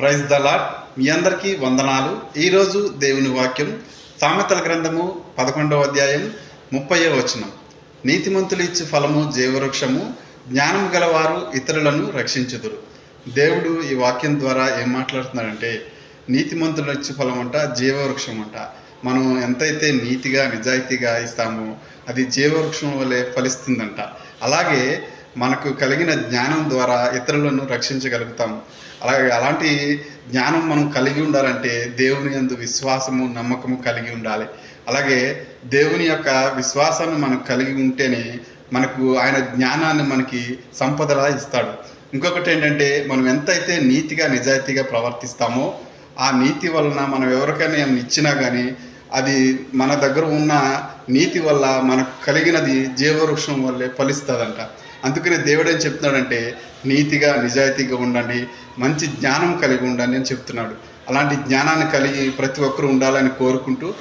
Praise the lord మీ అందరికీ వందనాలు. ఈరోజు దేవుని వాక్యం సామెతల గ్రంథము పదకొండవ అధ్యాయం ముప్పై వచనం. నీతిమంతులు ఇచ్చి ఫలము జీవవృక్షము జ్ఞానం గలవారు ఇతరులను రక్షించుదురు. దేవుడు ఈ వాక్యం ద్వారా ఏం మాట్లాడుతున్నాడంటే నీతిమంతులు ఇచ్చి ఫలం అంట జీవవృక్షం అంట మనం ఎంతైతే నీతిగా నిజాయితీగా ఇస్తామో అది జీవవృక్షం వలె ఫలిస్తుందంట. అలాగే మనకు కలిగిన జ్ఞానం ద్వారా ఇతరులను రక్షించగలుగుతాం. అలాగే అలాంటి జ్ఞానం మనం కలిగి ఉండాలంటే దేవుని యందు విశ్వాసము నమ్మకము కలిగి ఉండాలి. అలాగే దేవుని యొక్క విశ్వాసాన్ని మనం కలిగి ఉంటేనే మనకు ఆయన జ్ఞానాన్ని మనకి సంపదలా ఇస్తాడు. ఇంకొకటి ఏంటంటే మనం ఎంతైతే నీతిగా నిజాయితీగా ప్రవర్తిస్తామో ఆ నీతి వలన మనం ఎవరికైనా ఇచ్చినా కానీ అది మన దగ్గర ఉన్న నీతి వల్ల మనకు కలిగినది జీవవృక్షం వల్లే ఫలిస్తుందంట. అందుకనే దేవుడు ఏం చెప్తున్నాడంటే నీతిగా నిజాయితీగా ఉండండి మంచి జ్ఞానం కలిగి ఉండండి అని చెప్తున్నాడు. అలాంటి జ్ఞానాన్ని కలిగి ప్రతి ఒక్కరూ ఉండాలని కోరుకుంటూ